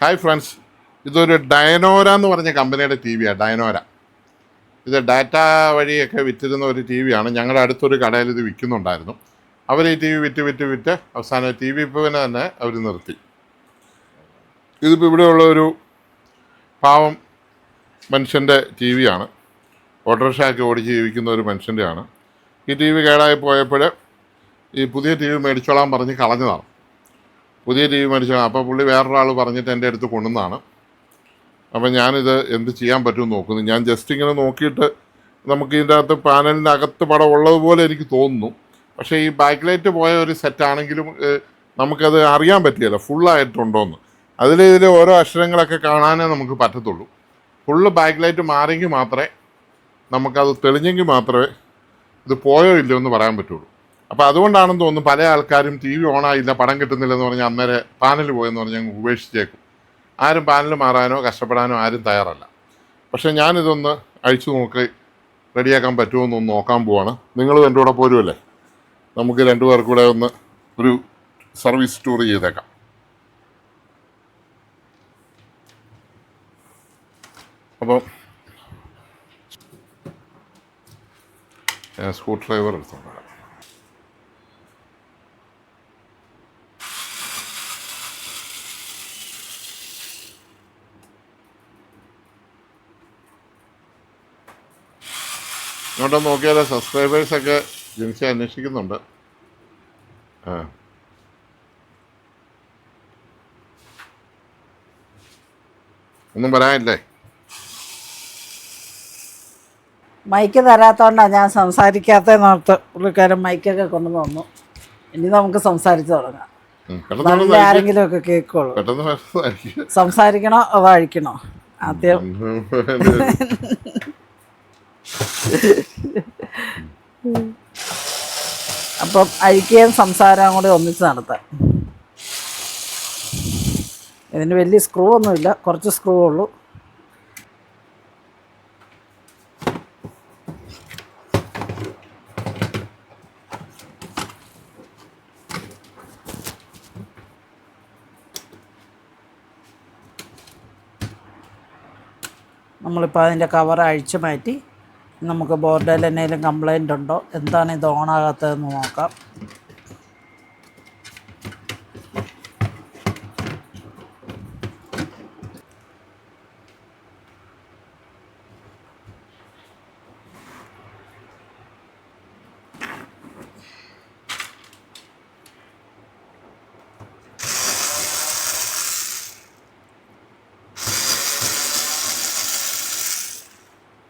Hi friends ഇതൊരു ഡയനോര എന്ന് പറഞ്ഞ കമ്പനിയുടെ ടി വിയാണ് ഡയനോര ഇത് ഡാറ്റ വഴിയൊക്കെ വിറ്റിരുന്ന ഒരു ടി വിയാണ് ഞങ്ങളുടെ അടുത്തൊരു കടയിൽ ഇത് വിൽക്കുന്നുണ്ടായിരുന്നു. അവർ ഈ ടി വി വിറ്റ് വിറ്റ് വിറ്റ് അവസാനം ടി വി ഇപ്പോൾ തന്നെ അവർ നിർത്തി. ഇതിപ്പോൾ ഇവിടെയുള്ള ഒരു പാവം മനുഷ്യന്റെ ടി വിയാണ് ഓട്ടോറിക്ഷയൊക്കെ ഓടിച്ച് ജീവിക്കുന്ന ഒരു മനുഷ്യന്റെയാണ് ഈ ടി വി കേടായി പോയപ്പോൾ ഈ പുതിയ ടി വി മേടിച്ചോളാൻ പറഞ്ഞ് കളഞ്ഞതാണ്. പുതിയ ടി വി മേടിച്ചാണ് അപ്പോൾ പുള്ളി വേറൊരാൾ പറഞ്ഞിട്ട് എന്റെ അടുത്ത് കൊണ്ടുവന്നതാണ് അപ്പം ഞാനിത് എന്ത് ചെയ്യാൻ പറ്റുമെന്ന് നോക്കുന്നു. ഞാൻ ജസ്റ്റ് ഇങ്ങനെ നോക്കിയിട്ട് നമുക്ക് ഇതിന്റെ അകത്ത് പാനലിന്റെ അകത്ത് പടം ഉള്ളതുപോലെ എനിക്ക് തോന്നുന്നു. പക്ഷേ ഈ ബാക്ക് ലൈറ്റ് പോയ ഒരു സെറ്റാണെങ്കിലും നമുക്കത് അറിയാൻ പറ്റിയല്ല. ഫുള്ളായിട്ടുണ്ടോയെന്ന് അതിൽ ഇതിൽ ഓരോ അക്ഷരങ്ങളൊക്കെ കാണാനേ നമുക്ക് പറ്റത്തുള്ളൂ. ഫുള്ള് ബാക്ക് ലൈറ്റ് മാറിയെങ്കിൽ മാത്രമേ നമുക്കത് തെളിഞ്ഞെങ്കിൽ മാത്രമേ ഇത് പോയോ ഇല്ലയോ എന്ന് പറയാൻ പറ്റുള്ളൂ. അപ്പോൾ അതുകൊണ്ടാണെന്ന് തോന്നുന്നു പല ആൾക്കാരും ടി വി ഓണായില്ല പടം കിട്ടുന്നില്ലെന്ന് പറഞ്ഞാൽ അന്നേരം പാനൽ പോയെന്ന് പറഞ്ഞാൽ ഞങ്ങൾ ഉപേക്ഷിച്ചേക്കും. ആരും പാനൽ മാറാനോ കഷ്ടപ്പെടാനോ ആരും തയ്യാറല്ല. പക്ഷേ ഞാനിതൊന്ന് അഴിച്ചു നോക്കി റെഡിയാക്കാൻ പറ്റുമോ എന്നൊന്ന് നോക്കാൻ പോവാണ്. നിങ്ങൾ എന്റെ കൂടെ പോരുമല്ലേ നമുക്ക് രണ്ടു പേർക്കൂടെ കൂടെ ഒന്ന് ഒരു സർവീസ് ടൂർ ചെയ്തേക്കാം. അപ്പം ഞാൻ സ്ക്രൂ ഡ്രൈവർ എടുത്തോണ്ട് വരാം ഇങ്ങോട്ട് നോക്കിയാൽ സബ്സ്ക്രൈബേഴ്സൊക്കെ ജിൻസി അന്വേഷിക്കുന്നുണ്ട്. ആ. ഒന്നും പറയാനില്ലേ? മൈക്ക് തരാത്തോണ്ടാ ഞാൻ സംസാരിക്കാത്ത നേരത്ത് പുള്ളിക്കാരൻ മൈക്കൊക്കെ കൊണ്ടു തന്നു. ഇനി നമുക്ക് സംസാരിച്ചു തുടങ്ങാം. നല്ല ആരെങ്കിലും ഒക്കെ കേൾക്കുള്ളൂ. സംസാരിക്കണോ അതോ അഴിക്കണോ? ആദ്യം. അപ്പം അഴിക്കുകയും സംസാരം കൂടി ഒന്നിച്ച് നടത്താം. ഇതിന് വലിയ സ്ക്രൂ ഒന്നുമില്ല. കുറച്ച് സ്ക്രൂ ഉള്ളൂ. നമ്മളിപ്പോൾ അതിന്റെ കവർ അഴിച്ചു മാറ്റി നമുക്ക് ബോർഡിൽ എന്തെങ്കിലും കംപ്ലൈന്റ് ഉണ്ടോ? എന്താണ് ഇത് ഓണാകാത്തതെന്ന് നോക്കാം.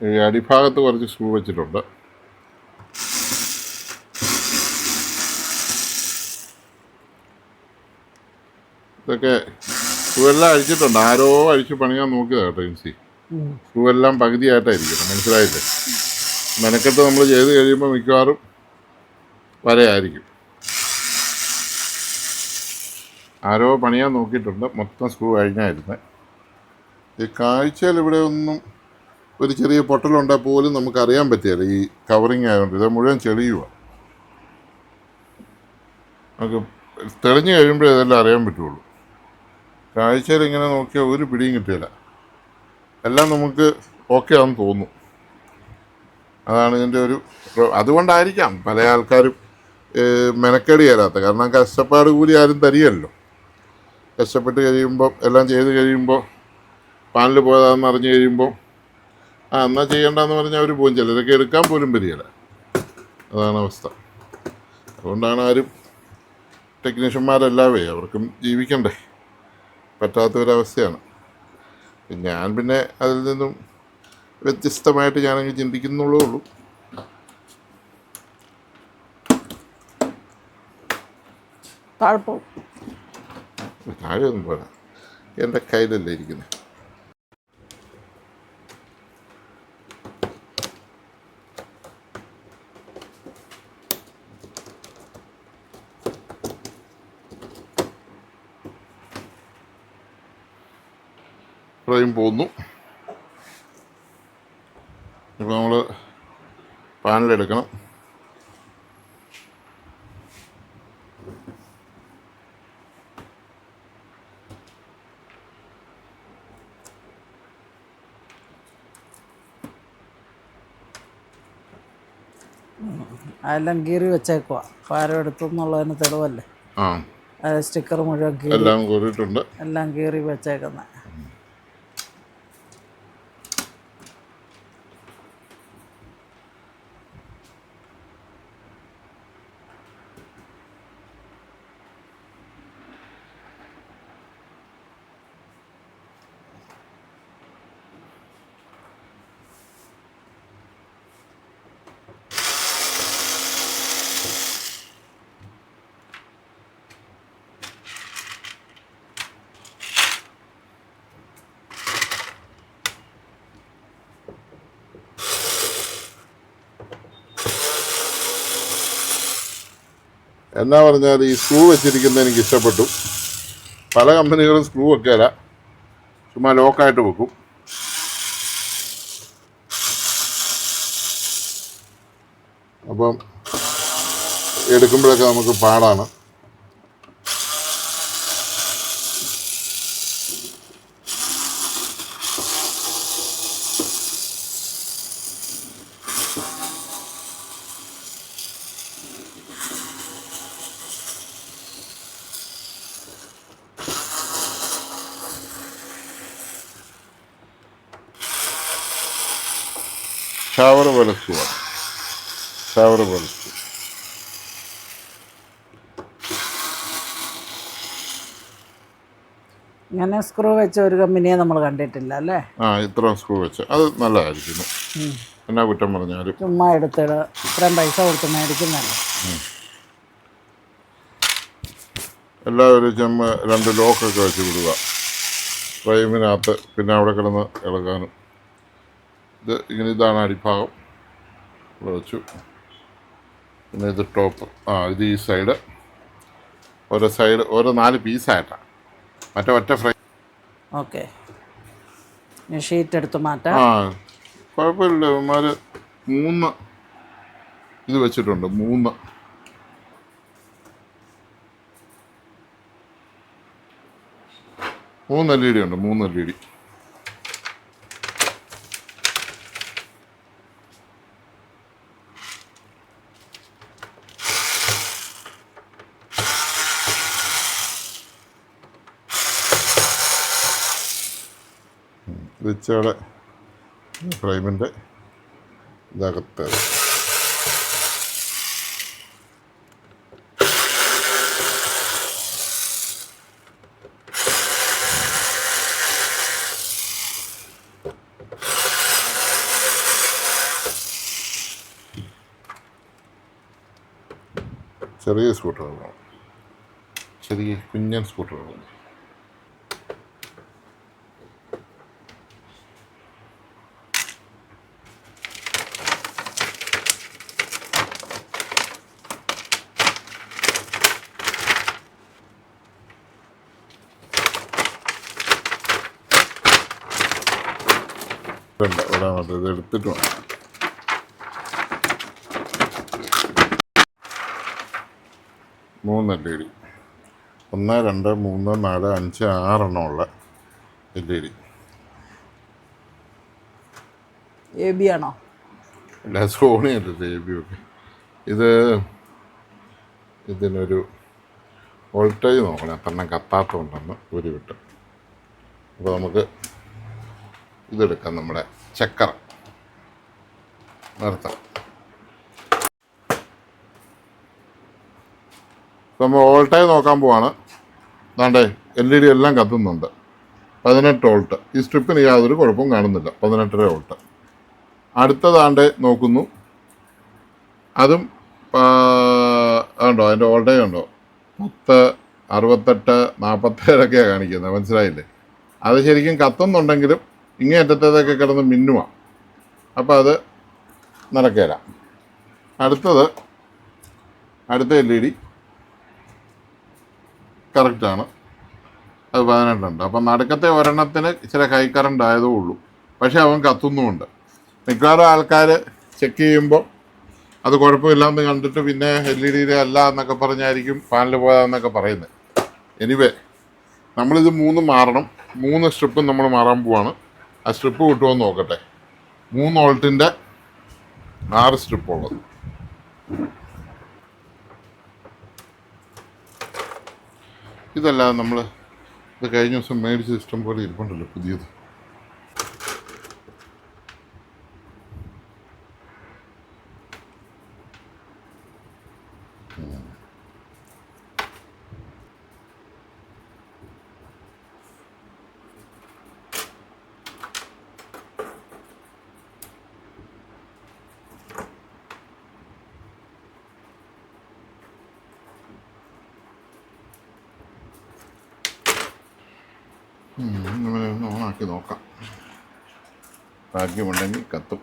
ഈ അടിഭാഗത്ത് കുറച്ച് സ്ക്രൂ വെച്ചിട്ടുണ്ട്. ഇതൊക്കെ സ്ക്രൂ എല്ലാം അഴിച്ചിട്ടുണ്ട്. ആരോ അഴിച്ച് പണിയാൻ നോക്കിയതാണ് കേട്ടോ ഇൻസി. സ്ക്രൂ എല്ലാം പകുതിയായിട്ടായിരിക്കണം. മനസ്സിലായില്ലേ? മെനക്കെട്ട് നമ്മൾ ചെയ്ത് കഴിയുമ്പോൾ മിക്കവാറും വരയായിരിക്കും. ആരോ പണിയാൻ നോക്കിയിട്ടുണ്ട്. മൊത്തം സ്ക്രൂ കഴിഞ്ഞായിരുന്നേ ഈ കാഴ്ചയിൽ ഇവിടെ ഒന്നും ഒരു ചെറിയ പൊട്ടലുണ്ടാൽ പോലും നമുക്ക് അറിയാൻ പറ്റിയല്ല ഈ കവറിങ് ആയതുകൊണ്ട് ഇത് മുഴുവൻ ചെളിയുക നമുക്ക് തെളിഞ്ഞു കഴിയുമ്പോഴേ ഇതെല്ലാം അറിയാൻ പറ്റുള്ളൂ. കാഴ്ചയിൽ ഇങ്ങനെ നോക്കിയാൽ ഒരു പിടിയും കിട്ടിയില്ല എല്ലാം നമുക്ക് ഓക്കെ ആണെന്ന് തോന്നുന്നു അതാണ് ഇതിന്റെ ഒരു അതുകൊണ്ടായിരിക്കാം പല ആൾക്കാരും മെനക്കേടി തരാത്ത കാരണം കഷ്ടപ്പാട് കൂടി ആരും തരികയല്ലോ. കഷ്ടപ്പെട്ട് കഴിയുമ്പോൾ എല്ലാം ചെയ്ത് കഴിയുമ്പോൾ പാനൽ പോയതാണെന്ന് അറിഞ്ഞു കഴിയുമ്പോൾ ആ എന്നാൽ ചെയ്യണ്ടെന്ന് പറഞ്ഞാൽ അവർ പോകും ചിലരൊക്കെ എടുക്കാൻ പോലും വരികയില്ല അതാണ് അവസ്ഥ. അതുകൊണ്ടാണ് ആരും ടെക്നീഷ്യന്മാരല്ലാവേ അവർക്കും ജീവിക്കണ്ടേ. പറ്റാത്തൊരവസ്ഥയാണ്. ഞാൻ പിന്നെ അതിൽ നിന്നും വ്യത്യസ്തമായിട്ട് ഞാനങ്ങ് ചിന്തിക്കുന്നുള്ളൂ ഉള്ളൂ. താഴെ ഒന്നും പോരാ എന്റെ കയ്യിലല്ലേ ഇരിക്കുന്നത് ഇത്രയും പോന്നു. ഇപ്പോൾ നമ്മൾ പാനലെടുക്കണം അതെല്ലാം കീറി വെച്ചേക്കുക പാരം എടുത്തു എന്നുള്ളതിന് തെളിവല്ലേ? സ്റ്റിക്കർ മുഴുവൻ എല്ലാം കീറിയിട്ടുണ്ട് എല്ലാം കീറി വെച്ചേക്കുന്നത് എന്നാ പറഞ്ഞാൽ ഈ സ്ക്രൂ വെച്ചിരിക്കുന്നത് എനിക്ക് ഇഷ്ടപ്പെട്ടു. പല കമ്പനികളും സ്ക്രൂ വെക്കല ചുമ്മാ ലോക്കായിട്ട് വെക്കും. അപ്പം എടുക്കുമ്പോഴൊക്കെ നമുക്ക് പാടാണ് ഷവർ പോലെ സ്ക്രൂ ആണ് ഷവർ പോലെ. ഇങ്ങനെ സ്ക്രൂ വെച്ച ഒരു കമ്പനിയെ നമ്മൾ കണ്ടിട്ടില്ല അല്ലേ? ആ ഇത്ര സ്ക്രൂ വെച്ച. അത് നല്ലതായിരിക്കുന്നു എന്നാ കുറ്റം പറഞ്ഞാലും. ചുമ്മാ എടുത്തിട ഇത്രയും പൈസ കൊടുത്ത് മേടിക്കുന്നതല്ലേ? എല്ലാവരും ചെമ്മ രണ്ട് ലോക്കൊക്കെ വെച്ച് വിടുക. ഫ്രെയിമിനകത്ത് പിന്നെ അവിടെ കിടന്ന് ഇളകാനും. ഇത് ഇങ്ങനെ ഇതാണ് അടിഭാഗം. വെച്ചു. പിന്നെ ഇത് ടോപ്പ് ആ ഇത് ഈ സൈഡ് ഓരോ സൈഡ് ഓരോ നാല് പീസായിട്ടാണ് മറ്റേ ഒറ്റ ഫ്രൈ ഓക്കെ ഷീറ്റ് എടുത്ത് മാറ്റാം. ആ കുഴപ്പമില്ല. ഇവന്മാർ മൂന്ന് ഇത് വെച്ചിട്ടുണ്ട്. മൂന്ന്. മൂന്ന് എൽ ഇ ഡി ഉണ്ട്. മൂന്ന് എൽ ഇ ഡി വെച്ചവിടെ ഫ്രെയിമിന്റെ ഇതകത്ത്. ചെറിയ സ്കൂട്ടറുകളാണ്. ചെറിയ കുഞ്ഞൻ സ്കൂട്ടറുകളാണ്. ഇതുണ്ട് ഇവിടെ മറ്റേ ഇത് എടുത്തിട്ട് വേണം. മൂന്ന് എൽ ഇ ഡി. ഒന്ന് രണ്ട് മൂന്ന് നാല് അഞ്ച് ആറെണ്ണമുള്ള L E D. A B ആണോ? അല്ല സോണി അല്ലേ എ ബി ഒക്കെ? ഇത് ഇതിനൊരു വോൾട്ടേജ് നോക്കണം എത്രണ്ണം കത്താത്തതുണ്ടെന്ന് ഒരു വിട്ട്. അപ്പോൾ നമുക്ക് ഇതെടുക്കാം നമ്മുടെ ചക്കര നിർത്താം. നമ്മൾ വോൾട്ടേജ് നോക്കാൻ പോവാണ്. ദാണ്ടേ എൽ ഇ ഡി എല്ലാം കത്തുന്നുണ്ട്. പതിനെട്ട് വോൾട്ട് ഈ സ്ട്രിപ്പിന് യാതൊരു കുഴപ്പവും കാണുന്നില്ല. പതിനെട്ടര വോൾട്ട് അടുത്തതാണ്ട് നോക്കുന്നു. അതും ഉണ്ടോ അതിന്റെ വോൾട്ടേജ് ഉണ്ടോ പത്ത് അറുപത്തെട്ട് നാൽപ്പത്തേഴൊക്കെയാണ് കാണിക്കുന്നത്. മനസ്സിലായില്ലേ? അത് ശരിക്കും കത്തുന്നുണ്ടെങ്കിലും ഇങ്ങേ അറ്റത്തേതൊക്കെ കിടന്ന് മിന്നുവാണ് അപ്പോൾ അത് നടക്കേല. അടുത്തത് അടുത്ത എൽ ഇ ഡി കറക്റ്റാണ്. അത് പതിനെട്ടുണ്ട് അപ്പം നടുക്കത്തെ ഒരെണ്ണത്തിന് ഇച്ചിരി ഹൈ കറണ്ട് ആയതേ ഉള്ളൂ. പക്ഷെ അവൻ കത്തുന്നുമുണ്ട്. മിക്കവാറും ആൾക്കാർ ചെക്ക് ചെയ്യുമ്പോൾ അത് കുഴപ്പമില്ലാന്ന് കണ്ടിട്ട് പിന്നെ എൽ ഇ ഡിയിലെ അല്ല എന്നൊക്കെ പറഞ്ഞായിരിക്കും പാനൽ പോയതെന്നൊക്കെ പറയുന്നത് എനിവേ നമ്മളിത് മൂന്ന് മാറണം. മൂന്ന് സ്ട്രിപ്പും നമ്മൾ മാറാൻ പോവാണ്. ആ സ്ട്രിപ്പ് കിട്ടുമോ എന്ന് നോക്കട്ടെ. മൂന്ന് വോൾട്ടിന്റെ ആറ് സ്ട്രിപ്പ് ഉള്ളത് ഇതല്ലാതെ നമ്മൾ ഇത് കഴിഞ്ഞ ദിവസം മേടിച്ച ഇഷ്ടം പോലെ ഇരിപ്പുണ്ടല്ലോ പുതിയത്. നമ്മളെ ഒന്ന് ഓണാക്കി നോക്കാം. ഭാഗ്യമുണ്ടെങ്കിൽ കത്തും.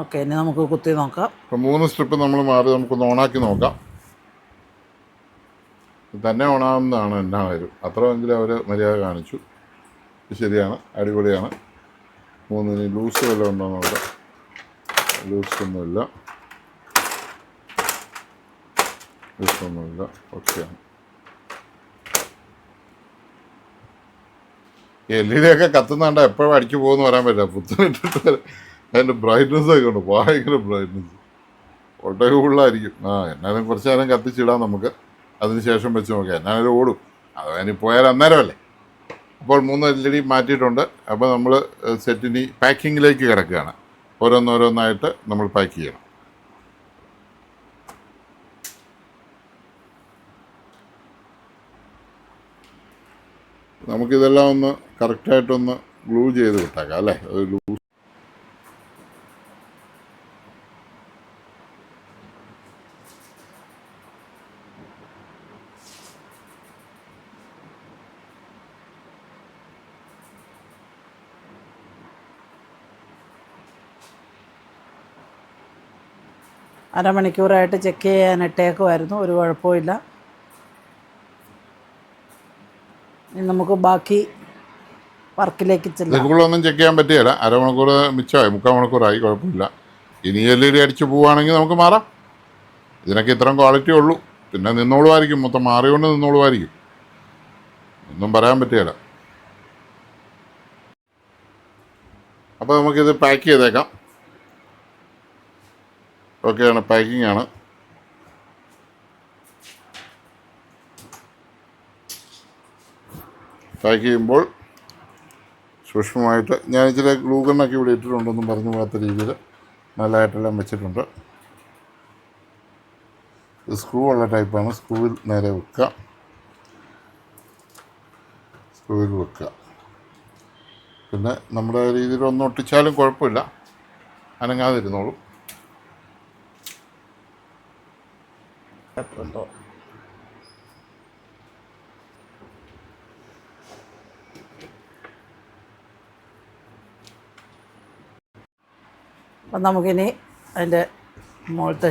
ഓക്കെ ഇനി നമുക്ക് കുത്തി നോക്കാം. ഇപ്പം മൂന്ന് സ്ട്രിപ്പ് നമ്മൾ മാറി നമുക്കൊന്ന് ഓണാക്കി നോക്കാം. തന്നെ ഓണാവുന്നതാണ് കാര്യം അത്രമെങ്കിലും അവർ മര്യാദ കാണിച്ചു. ശരിയാണ് അടിപൊളിയാണ്. മൂന്നിന് ലൂസ് വല്ലതും ഉണ്ടോ നോക്കാം. ലൂസ് ഒന്നുമില്ല. ലൂസ് ഒന്നുമില്ല. ഓക്കെയാണ് എൽ ഇ ഡി ഒക്കെ കത്തുന്നുണ്ടോ എപ്പോഴും അടിച്ചു പോകുമെന്ന് പറയാൻ പറ്റില്ല. പുത്തനിട്ടിട്ട് അതിന്റെ ബ്രൈറ്റ്നസ് ഒക്കെ ഉണ്ട് ഭയങ്കര ബ്രൈറ്റ്നസ് ഒട്ടേ ഫുള്ളായിരിക്കും ആ എന്നാലും കുറച്ച് നേരം കത്തിച്ചിടാം നമുക്ക്. അതിന് ശേഷം വെച്ച് നോക്കാം. എന്നാലും ഓടും. അത് അതിന് പോയാൽ അന്നേരമല്ലേ? അപ്പോൾ മൂന്ന് എൽ ഇ ഡി മാറ്റിയിട്ടുണ്ട് അപ്പോൾ നമ്മൾ സെറ്റിന് പാക്കിങ്ങിലേക്ക് കിടക്കുകയാണ്. ഓരോന്നോരോന്നായിട്ട് നമ്മൾ പാക്ക് ചെയ്യണം. നമുക്കിതെല്ലാം ഒന്ന് കറക്റ്റായിട്ടൊന്ന് ഗ്ലൂ ചെയ്ത് വിട്ടേക്കാം അല്ലേ? അത് ലൂസ് അരമണിക്കൂറായിട്ട് ചെക്ക് ചെയ്യാൻ ഇട്ടേക്കുമായിരുന്നു ഒരു കുഴപ്പമില്ല ഇനി നമുക്ക് ബാക്കി വർക്കിലേക്ക് ചെല്ലാം. ചെക്ക് ചെയ്യാൻ പറ്റിയല്ല. അരമണിക്കൂർ മിച്ചമായി. മുക്കാൽ മണിക്കൂറായി. കുഴപ്പമില്ല. ഇനി ഡി അടിച്ച് പോവുകയാണെങ്കിൽ നമുക്ക് മാറാം. ഇതിനൊക്കെ ഇത്രയും ക്വാളിറ്റി ഉള്ളൂ. പിന്നെ നിന്നോളുമായിരിക്കും. മൊത്തം മാറിയോണ്ട് നിന്നോളുമായിരിക്കും. ഒന്നും പറയാൻ പറ്റിയല്ല അപ്പോൾ നമുക്കിത് പാക്ക് ചെയ്തേക്കാം. ഓക്കെയാണ് പാക്കിംഗ് ആണ്. പാക്ക് ചെയ്യുമ്പോൾ സൂക്ഷ്മമായിട്ട് ഞാൻ ഇച്ചിരി ഗ്ലൂഗണ്ണൊക്കെ ഇവിടെ ഇട്ടിട്ടുണ്ടെന്നും പറഞ്ഞു പോകാത്ത രീതിയിൽ നല്ലതായിട്ടെല്ലാം വെച്ചിട്ടുണ്ട്. സ്ക്രൂ ഉള്ള ടൈപ്പാണ് സ്ക്രൂവിൽ നേരെ വെക്കുക. സ്ക്രൂവിൽ വെക്കുക. പിന്നെ നമ്മുടെ രീതിയിൽ ഒന്നും ഒട്ടിച്ചാലും കുഴപ്പമില്ല. അനങ്ങാതിരുന്നോളും. ഉണ്ടോ അപ്പം നമുക്കിനി അതിന്റെ മുകളിലത്തെ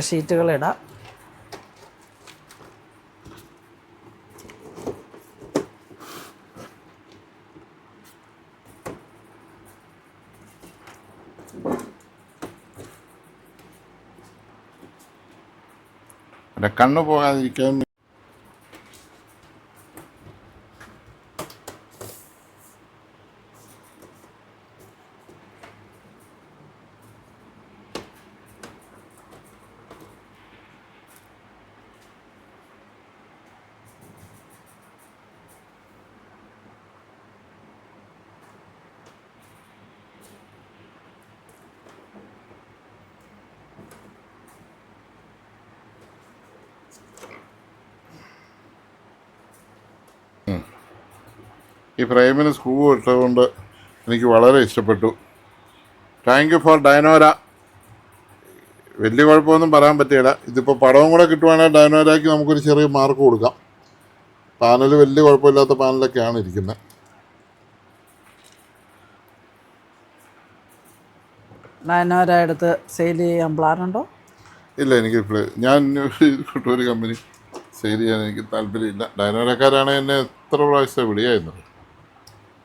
ഷീറ്റുകൾ ഇടാം പിന്നെ കണ്ണ് പോകാതിരിക്കാൻ ഈ ഫ്രെയിമിന് സ്ക്രൂ ഇട്ടതുകൊണ്ട് എനിക്ക് വളരെ ഇഷ്ടപ്പെട്ടു. താങ്ക് യു ഫോർ ഡയനോര വലിയ കുഴപ്പമൊന്നും പറയാൻ പറ്റിയില്ല. ഇതിപ്പോൾ പടവും കൂടെ കിട്ടുവാണെങ്കിൽ ഡയനോരയ്ക്ക് നമുക്കൊരു ചെറിയ മാർക്ക് കൊടുക്കാം. പാനൽ വലിയ കുഴപ്പമില്ലാത്ത പാനലൊക്കെയാണ് ഇരിക്കുന്നത് എടുത്ത് സെയിൽ ചെയ്യാൻ പ്ലാനുണ്ടോ ഇല്ല എനിക്ക് ഞാൻ ഒരു കമ്പനി സെയിൽ ചെയ്യാൻ എനിക്ക് താല്പര്യമില്ല. ഡൈനോരക്കാരാണ് എന്നെ എത്ര പ്രാവശ്യം വിളിയായിരുന്നത്?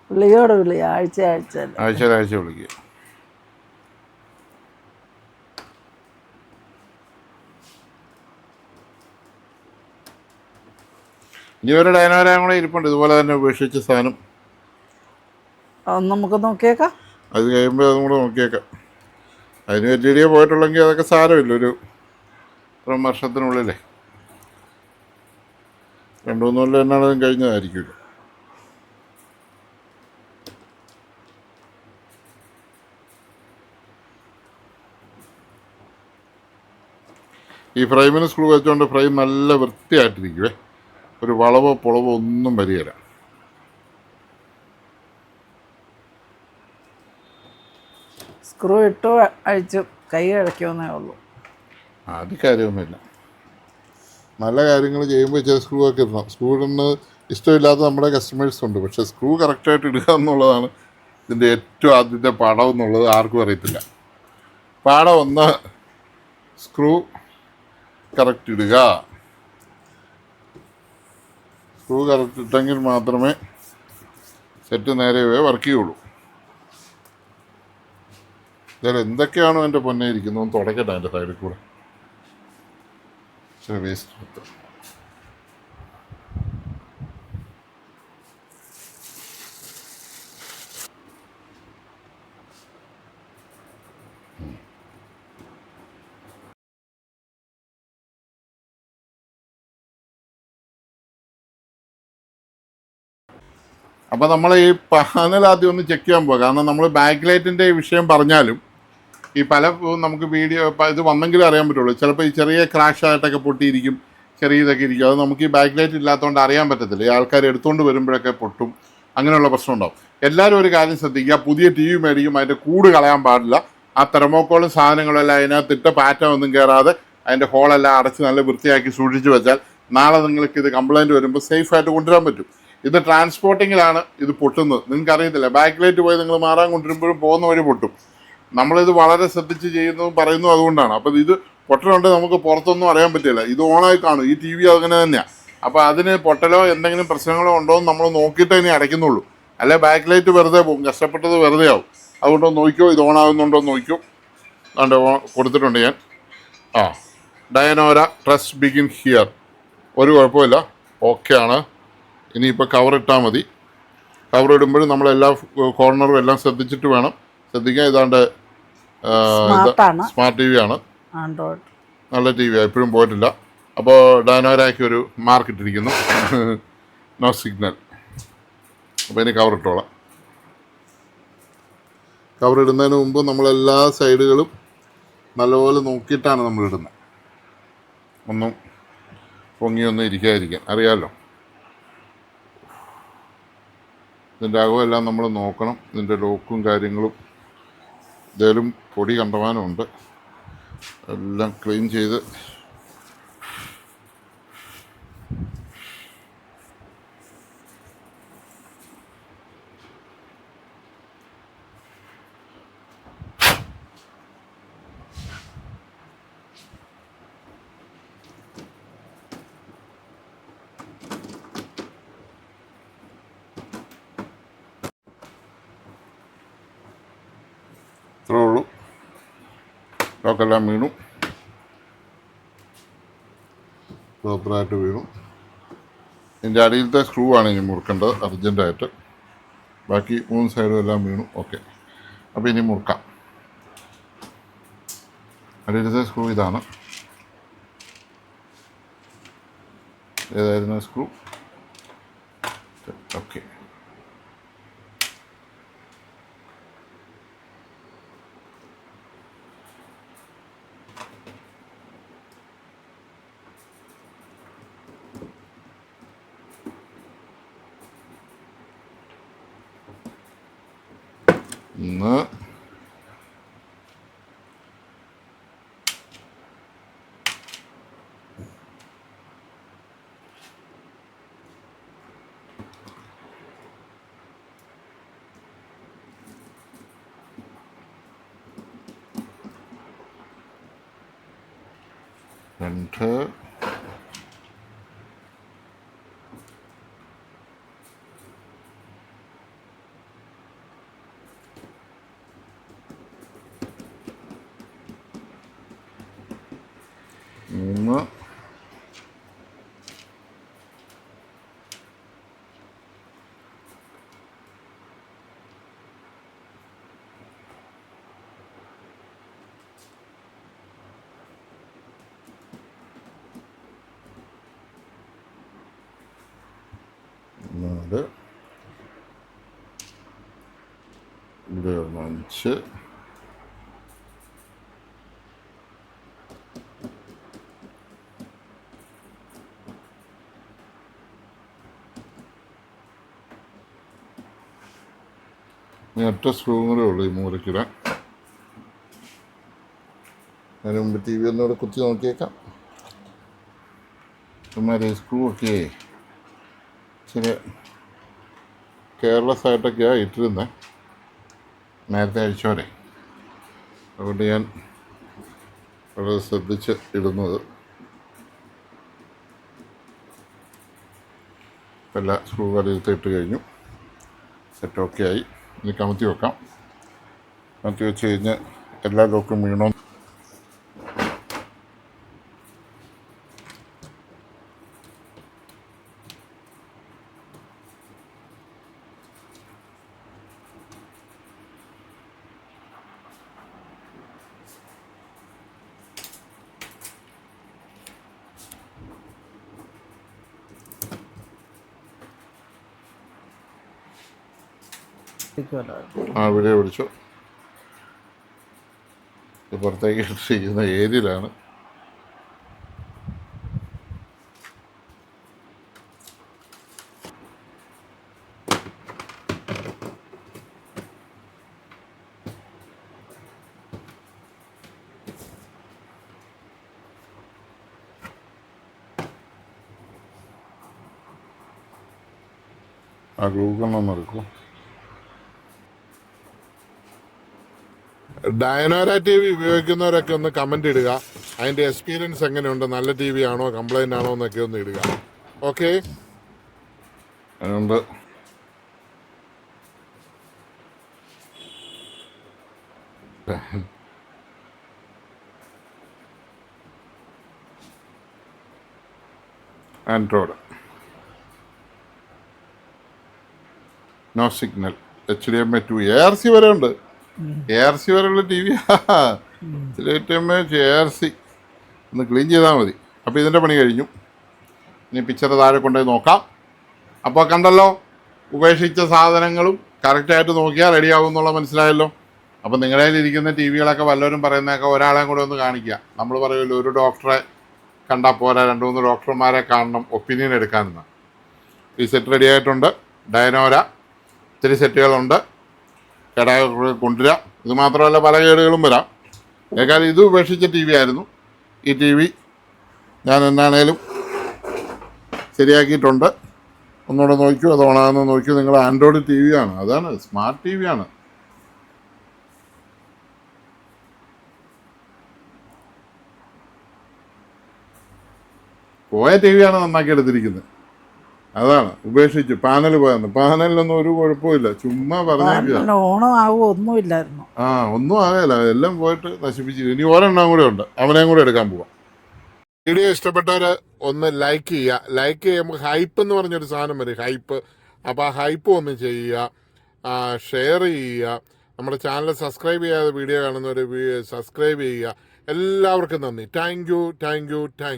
വിളിയോട് വിളി ആഴ്ച ആഴ്ച ആഴ്ച ആഴ്ച വിളിക്കുക ഇനി ഒരു കൂടെ ഇരിപ്പുണ്ട്. ഇതുപോലെ തന്നെ ഉപേക്ഷിച്ച സാധനം. നമുക്ക് നോക്കിയേക്കാം. അത് കഴിയുമ്പോൾ അതും കൂടെ നോക്കിയേക്കാം. അതിന് വലിയ പോയിട്ടുള്ളെങ്കിൽ അതൊക്കെ സാരമില്ല. ഒരു ഇത്ര വർഷത്തിനുള്ളിലേ. രണ്ടു മൂന്ന് കൊല്ലം എന്നാലും കഴിഞ്ഞതായിരിക്കുമല്ലോ. ഈ ഫ്രെയിമിന് സ്ക്രൂ വെച്ചുകൊണ്ട് ഫ്രെയിം നല്ല വൃത്തിയായിട്ടിരിക്കുവേ. ഒരു വളവോ പുളവോ ഒന്നും വരികയില്ല സ്ക്രൂ ഇട്ടു അഴിച്ചു കൈ അടയ്ക്കുമെന്നേ ഉള്ളൂ. അത് കാര്യമൊന്നുമില്ല. നല്ല കാര്യങ്ങൾ ചെയ്യുമ്പോൾ ചില സ്ക്രൂ ഒക്കെ ഇടണം. സ്ക്രൂ ഇടുന്നത് ഇഷ്ടമില്ലാത്ത നമ്മുടെ കസ്റ്റമേഴ്സ് ഉണ്ട്. പക്ഷേ സ്ക്രൂ കറക്റ്റായിട്ട് ഇടുക എന്നുള്ളതാണ് ഇതിന്റെ ഏറ്റവും ആദ്യത്തെ പാഠം എന്നുള്ളത് ആർക്കും അറിയത്തില്ല. പാഠം ഒന്ന് സ്ക്രൂ കറക്റ്റ് ഇടുക. സ്ക്രൂ കറക്റ്റ് ഇട്ടെങ്കിൽ മാത്രമേ സെറ്റ് നേരെയേ വർക്ക് ചെയ്യുള്ളൂ. ഇതിൽ എന്തൊക്കെയാണോ എന്റെ പൊന്നെ ഇരിക്കുന്നതെന്ന് തുടക്കട്ടെ എന്റെ സൈഡിൽ കൂടെ. ഇച്ചിരി വേസ്റ്റ് എടുത്ത്. അപ്പോൾ നമ്മൾ ഈ പാനൽ ആദ്യം ഒന്ന് ചെക്ക് ചെയ്യാൻ പോകുക കാരണം നമ്മൾ ബാക്ക് ലൈറ്റിന്റെ വിഷയം പറഞ്ഞാലും ഈ പല നമുക്ക് വീഡിയോ ഇത് വന്നെങ്കിലും അറിയാൻ പറ്റുള്ളൂ. ചിലപ്പോൾ ഈ ചെറിയ ക്രാഷ് ആയിട്ടൊക്കെ പൊട്ടിയിരിക്കും ചെറിയ ഇതൊക്കെ ഇരിക്കും. അത് നമുക്ക് ഈ ബാക്ക് ലൈറ്റ് ഇല്ലാത്തതുകൊണ്ട് അറിയാൻ പറ്റത്തില്ല. ഈ ആൾക്കാർ എടുത്തുകൊണ്ട് വരുമ്പോഴൊക്കെ പൊട്ടും അങ്ങനെയുള്ള പ്രശ്നം ഉണ്ടാവും. എല്ലാവരും ഒരു കാര്യം ശ്രദ്ധിക്കുക. പുതിയ ടി വി മേടിക്കും അതിന്റെ കൂട് കളയാൻ പാടില്ല. ആ തെർമോക്കോളും സാധനങ്ങളെല്ലാം അതിനകത്തിട്ട് പാറ്റ ഒന്നും കയറാതെ അതിന്റെ ഹോളെല്ലാം അടച്ച് നല്ല വൃത്തിയാക്കി സൂക്ഷിച്ച് വെച്ചാൽ നാളെ നിങ്ങൾക്ക് ഇത് കംപ്ലൈന്റ് വരുമ്പോൾ സേഫായിട്ട് കൊണ്ടുവരാൻ പറ്റും. ഇത് ട്രാൻസ്പോർട്ടിങ്ങിലാണ് ഇത് പൊട്ടുന്നത്. നിങ്ങൾക്ക് അറിയത്തില്ല ബാക്ക് ലൈറ്റ് പോയി നിങ്ങൾ മാറാൻ കൊണ്ടുവരുമ്പോഴും പോകുന്ന വഴി പൊട്ടും. നമ്മളിത് വളരെ ശ്രദ്ധിച്ച് ചെയ്യുന്നു പറയുന്നു അതുകൊണ്ടാണ്. അപ്പോൾ ഇത് പൊട്ടലുണ്ട് നമുക്ക് പുറത്തൊന്നും അറിയാൻ പറ്റില്ല. ഇത് ഓണായി കാണും. ഈ ടി വി അങ്ങനെ തന്നെയാണ് അപ്പോൾ അതിന് പൊട്ടലോ എന്തെങ്കിലും പ്രശ്നങ്ങളോ ഉണ്ടോ എന്ന് നമ്മൾ നോക്കിയിട്ട് ഇനി അടയ്ക്കുന്നുള്ളൂ. അല്ലെ ബാക്ക് ലൈറ്റ് വെറുതെ പോകും. കഷ്ടപ്പെട്ടത് വെറുതെ ആവും. അതുകൊണ്ടോ നോക്കിയോ ഇത് ഓണാകുന്നുണ്ടോ നോക്കിയോ. അതുകൊണ്ട് കൊടുത്തിട്ടുണ്ട് ഞാൻ. ആ. ഡയനോര ട്രസ്റ്റ് ബിഗിൻ ഹിയർ ഒരു കുഴപ്പമില്ല. ഓക്കെ ആണ്. ഇനിയിപ്പോൾ കവർ ഇട്ടാൽ മതി. കവർ ഇടുമ്പോഴും നമ്മളെല്ലാ കോർണറും എല്ലാം ശ്രദ്ധിച്ചിട്ട് വേണം. ശ്രദ്ധിക്കാൻ ഇതാണ്ട് സ്മാർട്ട് ടി വി ആണ്. ആൻഡ്രോയിഡ് നല്ല ടി വി എപ്പോഴും പോയിട്ടില്ല. അപ്പോൾ ഡയനോരാക്ക് ഒരു മാർക്ക് ഇട്ടിരിക്കുന്നു. നോ സിഗ്നൽ അപ്പോൾ ഇനി കവർ ഇട്ടോളാം. കവർ ഇടുന്നതിന് മുമ്പ് നമ്മളെല്ലാ സൈഡുകളും നല്ലപോലെ നോക്കിയിട്ടാണ് നമ്മൾ ഇടുന്നത്. ഒന്നും പൊങ്ങിയൊന്നും ഇരിക്കാതിരിക്കാൻ. അറിയാമല്ലോ ഇതിന്റെ അകമെല്ലാം നമ്മൾ നോക്കണം. ഇതിന്റെ ലോക്കും കാര്യങ്ങളും എന്തായാലും പൊടി കണ്ടമാനമുണ്ട്. എല്ലാം ക്ലീൻ ചെയ്ത് ഇത്രേ ഉള്ളൂ ലോക്കെല്ലാം വീണു. പ്രോപ്പറായിട്ട് വീണു. ഇതിന്റെ അടിയിലത്തെ സ്ക്രൂ ആണ് ഇനി മുറുക്കേണ്ടത് അർജന്റായിട്ട് ബാക്കി മൂന്ന് സൈഡും എല്ലാം വീണു. ഓക്കെ അപ്പോൾ ഇനി മുറുക്കാം. അടിയിലത്തെ സ്ക്രൂ ഇതാണ്. ഏതായിരുന്നു സ്ക്രൂ ഓക്കെ ഒന്ന് രണ്ട് മൂന്ന് നാല് ഇനി ഒറ്റ സ്ക്രൂ കൂടെ ഉള്ളൂ ഈ മൂലക്കിടാൻ അതിന് മുമ്പ് ടി വി ഒന്നുകൂടെ കുത്തി നോക്കിയേക്കാം. ഇമാരെ സ്ക്രൂ ഒക്കെ ഇച്ചിരി കെയർലെസ് ആയിട്ടൊക്കെയാണ് ഇട്ടിരുന്നത് നേരത്തെ അഴിച്ചോരെ അതുകൊണ്ട് ഞാൻ വളരെ ശ്രദ്ധിച്ച് ഇടുന്നത് എല്ലാ സ്ക്രൂ കാലത്ത് ഇട്ട് കഴിഞ്ഞു. സെറ്റ് ഓക്കെ ആയി. ഇനി കമത്തി വെക്കാം. കമത്തി വെച്ച് കഴിഞ്ഞ് എല്ലാ ലോക്കും വീണോ ആ വീഡിയോ പിടിച്ചു പുറത്തേക്ക് ഇട്ടിരിക്കുന്ന ഏരിയയിലാണ്. ആ ഗ്രൂപ്പ് ഒന്ന് എടുക്കും. ഡയനോര ടി വി ഉപയോഗിക്കുന്നവരൊക്കെ ഒന്ന് കമന്റ് ഇടുക. അതിന്റെ എക്സ്പീരിയൻസ് എങ്ങനെയുണ്ട്? നല്ല ടി വി ആണോ? കംപ്ലൈന്റ് ആണോ? എന്നൊക്കെ ഒന്ന് ഇടുക. ഓക്കെ അതുകൊണ്ട് android no signal H D M A to A R C വരെ ഉണ്ട്. എ ആർ സി വരെയുള്ള T V. A R C. ഒന്ന് ക്ലീൻ ചെയ്താൽ മതി. അപ്പോൾ ഇതിന്റെ പണി കഴിഞ്ഞു. ഇനി പിക്ചർ താഴെ കൊണ്ടുപോയി നോക്കാം. അപ്പോൾ കണ്ടല്ലോ ഉപേക്ഷിച്ച സാധനങ്ങളും കറക്റ്റായിട്ട് നോക്കിയാൽ റെഡിയാവും എന്നുള്ള മനസ്സിലായല്ലോ. അപ്പോൾ നിങ്ങളുടെ ഇരിക്കുന്ന ടി വികളൊക്കെ വല്ലവരും പറയുന്നതൊക്കെ ഒരാളെയും കൂടെ ഒന്ന് കാണിക്കുക. നമ്മൾ പറയുമല്ലോ ഒരു ഡോക്ടറെ കണ്ടാൽ പോരാ രണ്ട് മൂന്ന് ഡോക്ടർമാരെ കാണണം ഒപ്പീനിയൻ എടുക്കാനെന്ന് ഈ സെറ്റ് റെഡി ആയിട്ടുണ്ട്. ഡയനോര ഇത്തിരി സെറ്റുകളുണ്ട് കേടായ കൊണ്ടുവരാം. ഇത് മാത്രമല്ല പല കേടുകളും വരാം. ഏക്കാലം ഇത് ഉപേക്ഷിച്ച ടി വി ആയിരുന്നു. ഈ ടി വി ഞാൻ എന്നാണേലും ശരിയാക്കിയിട്ടുണ്ട്. ഒന്നുകൂടെ നോക്കൂ അത് ഓണാകുന്ന നോക്കൂ. നിങ്ങൾ ആൻഡ്രോയിഡ് ടി വി ആണ്. അതാണ് സ്മാർട്ട് ടി വി ആണ്. പോയ ടി വിയാണ് നന്നാക്കി എടുത്തിരിക്കുന്നത്. അതാണ് ഉപേക്ഷിച്ച് പാനൽ പോയെന്ന്. പാനലിലൊന്നും ഒരു കുഴപ്പമില്ല ചുമ്മാ പറഞ്ഞേക്കുക പാലിന് ഓണം ആവുക ഒന്നുമില്ലായിരുന്നു. ആ ഒന്നും ആകല. എല്ലാം പോയിട്ട് നശിപ്പിച്ചു. ഇനി ഒരെണ്ണം കൂടെ ഉണ്ട്. അവനെയും കൂടെ എടുക്കാൻ പോവാം. വീഡിയോ ഇഷ്ടപ്പെട്ടവര് ഒന്ന് ലൈക്ക് ചെയ്യുക ലൈക്ക് ചെയ്യുമ്പോൾ ഹൈപ്പ് എന്ന് പറഞ്ഞൊരു സാധനം വരും. ഹൈപ്പ് അപ്പോൾ ആ ഹൈപ്പ് ഒന്ന് ചെയ്യുക. ഷെയർ ചെയ്യുക. നമ്മുടെ ചാനൽ സബ്സ്ക്രൈബ് ചെയ്യാതെ വീഡിയോ കാണുന്നവർ സബ്സ്ക്രൈബ് ചെയ്യുക. എല്ലാവർക്കും നന്ദി. Thank you thank you thank